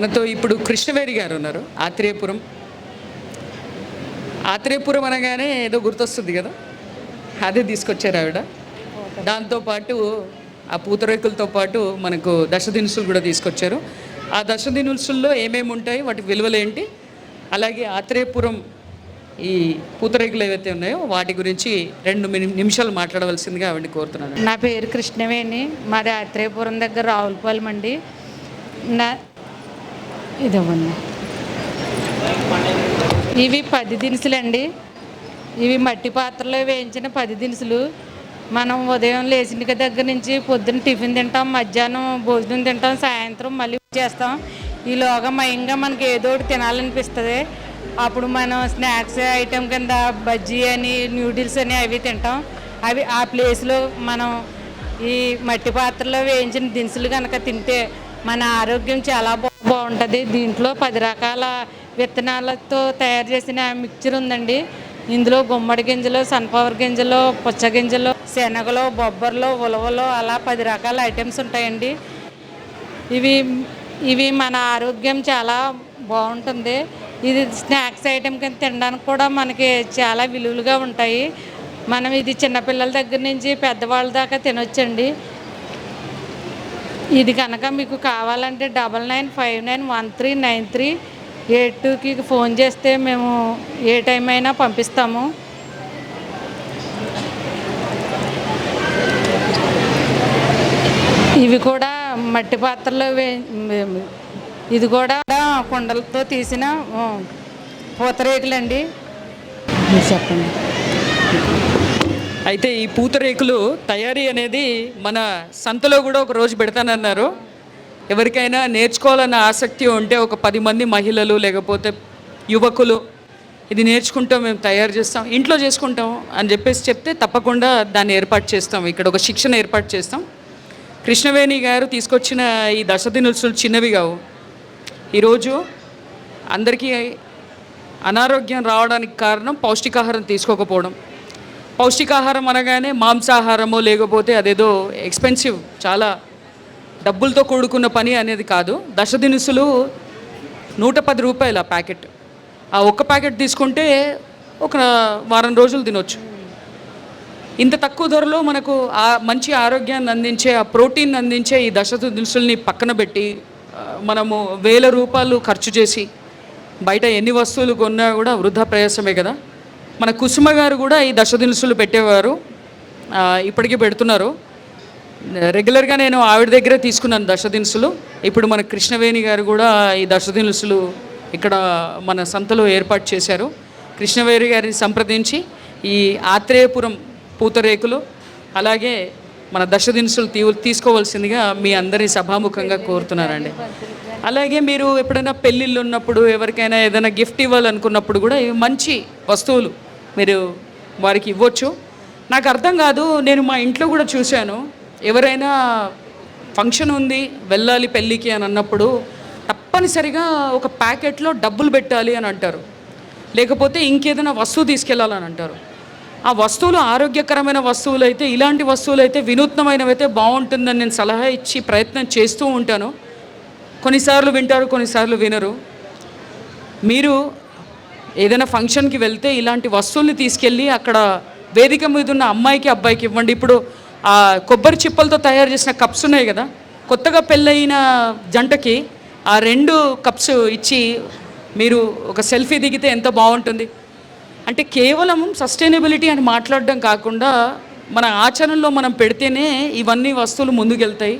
మనతో ఇప్పుడు కృష్ణవేరి గారు ఉన్నారు ఆత్రేయపురం. ఆత్రేయపురం అనగానే ఏదో గుర్తొస్తుంది కదా? అదే తీసుకొచ్చారు ఆవిడ. దాంతోపాటు ఆ పూతరేకులతో పాటు మనకు దశ దినుసులు కూడా తీసుకొచ్చారు. ఆ దశ దినుసుల్లో ఏమేమి ఉంటాయి వాటి విలువలు ఏంటి? అలాగే ఆత్రేయపురం ఈ పూతరేకులు ఏవైతే ఉన్నాయో వాటి గురించి రెండు నిమిషాలు మాట్లాడవలసిందిగా ఆవిడని కోరుతున్నాను. నా పేరు కృష్ణవేణి మాది ఆత్రేయపురం దగ్గర రావులపాలెం అండి. నా ఇదివ్వండి. ఇవి పది దినుసులండి. ఇవి మట్టి పాత్రలో వేయించిన పది దినుసులు. మనం ఉదయం లేచిన దగ్గర నుంచి పొద్దున్న టిఫిన్ తింటాం మధ్యాహ్నం భోజనం తింటాం సాయంత్రం మళ్ళీ చేస్తాం. ఈలోగా మయంగా మనకి ఏదో ఒకటి తినాలనిపిస్తుంది. అప్పుడు మనం స్నాక్స్ ఐటెం కింద బజ్జీ అని న్యూడిల్స్ అని అవి తింటాం. అవి ఆ ప్లేస్లో మనం ఈ మట్టి పాత్రలో వేయించిన దినుసులు కనుక తింటే మన ఆరోగ్యం చాలా బాగుంటుంది. దీంట్లో పది రకాల విత్తనాలతో తయారు చేసిన మిక్చర్ ఉందండి. ఇందులో గుమ్మడి గింజలు సన్ఫ్లవర్ గింజలు పుచ్చ గింజలు శనగలు బొబ్బర్లు ఉలవలు అలా పది రకాల ఐటమ్స్ ఉంటాయండి. ఇవి ఇవి మన ఆరోగ్యం చాలా బాగుంటుంది. ఇది స్నాక్స్ ఐటెం కింద తినడానికి కూడా మనకి చాలా విలువలుగా ఉంటాయి. మనం ఇది చిన్నపిల్లల దగ్గర నుంచి పెద్దవాళ్ళ దాకా తినొచ్చండి. ఇది కనుక మీకు కావాలంటే double nine five nine one three nine three eight టూకి ఫోన్ చేస్తే మేము ఏ టైం అయినా పంపిస్తాము. ఇవి కూడా మట్టి పాత్రలో ఇది కూడా కుండలతో తీసిన ఆ, పూతరేకులండి చెప్పండి. అయితే ఈ పూతరేకులు తయారీ అనేది మన సంతలో కూడా ఒక రోజు పెడతానన్నారు. ఎవరికైనా నేర్చుకోవాలన్న ఆసక్తి ఉంటే ఒక పది మంది మహిళలు లేకపోతే యువకులు ఇది నేర్చుకుంటాం మేము తయారు చేస్తాం ఇంట్లో చేసుకుంటాం అని చెప్పేసి చెప్తే తప్పకుండా దాన్ని ఏర్పాటు చేస్తాం. ఇక్కడ ఒక శిక్షణ ఏర్పాటు చేస్తాం. కృష్ణవేణి గారు తీసుకొచ్చిన ఈ దశదినుసులు చిన్నవి కావు. ఈరోజు అందరికీ అనారోగ్యం రావడానికి కారణం పౌష్టికాహారం తీసుకోకపోవడం. పౌష్టికాహారం అనగానే మాంసాహారమో లేకపోతే అదేదో ఎక్స్పెన్సివ్ చాలా డబ్బులతో కూడుకున్న పని అనేది కాదు. దశ దినుసులు నూట పది రూపాయల ప్యాకెట్. ఆ ఒక్క ప్యాకెట్ తీసుకుంటే ఒక వారం రోజులు తినొచ్చు. ఇంత తక్కువ ధరలో మనకు ఆ మంచి ఆరోగ్యాన్ని అందించే ఆ ప్రోటీన్ అందించే ఈ దశ దినుసుల్ని పక్కన పెట్టి మనము వేల రూపాయలు ఖర్చు చేసి బయట ఎన్ని వస్తువులు కొన్నా కూడా వృధా ప్రయాసమే కదా. మన కుసుమ గారు కూడా ఈ దశ దినుసులు పెట్టేవారు. ఇప్పటికీ పెడుతున్నారు. రెగ్యులర్గా నేను ఆవిడ దగ్గరే తీసుకున్నాను దశ దినుసులు. ఇప్పుడు మన కృష్ణవేణి గారు కూడా ఈ దశ దినుసులు ఇక్కడ మన సంతలో ఏర్పాటు చేశారు. కృష్ణవేణి గారిని సంప్రదించి ఈ ఆత్రేయపురం పూతరేకులు అలాగే మన దశ దినుసులు తీ తీసుకోవాల్సిందిగా మీ అందరి సభాముఖంగా కోరుతున్నారండి. అలాగే మీరు ఎప్పుడైనా పెళ్ళిళ్ళు ఉన్నప్పుడు ఎవరికైనా ఏదైనా గిఫ్ట్ ఇవ్వాలనుకున్నప్పుడు కూడా ఇవి మంచి వస్తువులు. మీరు వారికి ఇవ్వచ్చు. నాకు అర్థం కాదు నేను మా ఇంట్లో కూడా చూశాను. ఎవరైనా ఫంక్షన్ ఉంది వెళ్ళాలి పెళ్ళికి అని అన్నప్పుడు తప్పనిసరిగా ఒక ప్యాకెట్లో డబ్బులు పెట్టాలి అని అంటారు. లేకపోతే ఇంకేదైనా వస్తువు తీసుకెళ్ళాలని అంటారు. ఆ వస్తువులు ఆరోగ్యకరమైన వస్తువులు అయితే ఇలాంటి వస్తువులు అయితే వినూత్నమైనవి అయితే బాగుంటుందని నేను సలహా ఇచ్చి ప్రయత్నం చేస్తూ ఉంటాను. కొన్నిసార్లు వింటారు కొన్నిసార్లు వినరు. మీరు ఏదైనా ఫంక్షన్కి వెళ్తే ఇలాంటి వస్తువుల్ని తీసుకెళ్ళి అక్కడ వేదిక మీద ఉన్న అమ్మాయికి అబ్బాయికి ఇవ్వండి. ఇప్పుడు ఆ కొబ్బరి చిప్పలతో తయారు చేసిన కప్స్ ఉన్నాయి కదా కొత్తగా పెళ్ళయిన జంటకి ఆ రెండు కప్స్ ఇచ్చి మీరు ఒక సెల్ఫీ దిగితే ఎంత బాగుంటుంది. అంటే కేవలం సస్టైనబిలిటీ అని మాట్లాడడం కాకుండా మన ఆచరణలో మనం పెడితేనే ఇవన్నీ వస్తువులు ముందుకెళ్తాయి.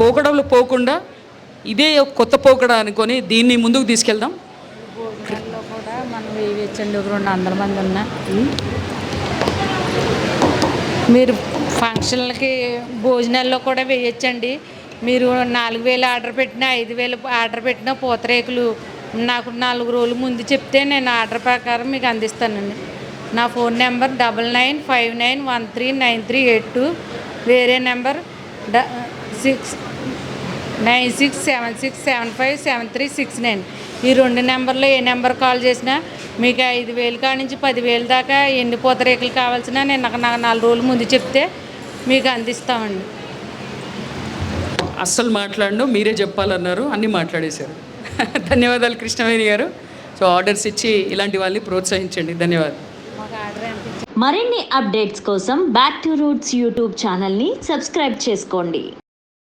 పోకడంలో పోకుండా ఇదే ఒక కొత్త పోకడ అనుకొని దీన్ని ముందుకు తీసుకెళ్దాం. మనం వేయచ్చండి ఒక రెండు వందల మంది ఉన్నా. మీరు ఫంక్షన్లకి భోజనాల్లో కూడా వేయచ్చండి. మీరు నాలుగు వేలు ఆర్డర్ పెట్టినా ఐదు వేలు ఆర్డర్ పెట్టినా పూతరేకులు నాకు నాలుగు రోజులు ముందు చెప్తే నేను ఆర్డర్ ప్రకారం మీకు అందిస్తానండి. నా phone number double nine five nine one three nine three eight two. వేరే నెంబర్ డ six nine six seven six seven five seven three six nine. ఈ రెండు నెంబర్లో ఏ నెంబర్ కాల్ చేసినా మీకు ఐదు వేలు కాడ నుంచి పదివేలు దాకా ఎన్ని పూతరేకులు కావాల్సినా నేను నాకు నాలుగు రోజులు ముందు చెప్తే మీకు అందిస్తామండి. అస్సలు మాట్లాడను మీరే చెప్పాలన్నారు అన్నీ మాట్లాడేశారు. ధన్యవాదాలు కృష్ణవేణి గారు. సో ఆర్డర్స్ ఇచ్చి ఇలాంటి వాళ్ళని ప్రోత్సహించండి. ధన్యవాదాలు. మరిన్ని అప్డేట్స్ కోసం బ్యాక్ టు రూట్స్ యూట్యూబ్ ఛానల్ని సబ్స్క్రైబ్ చేసుకోండి.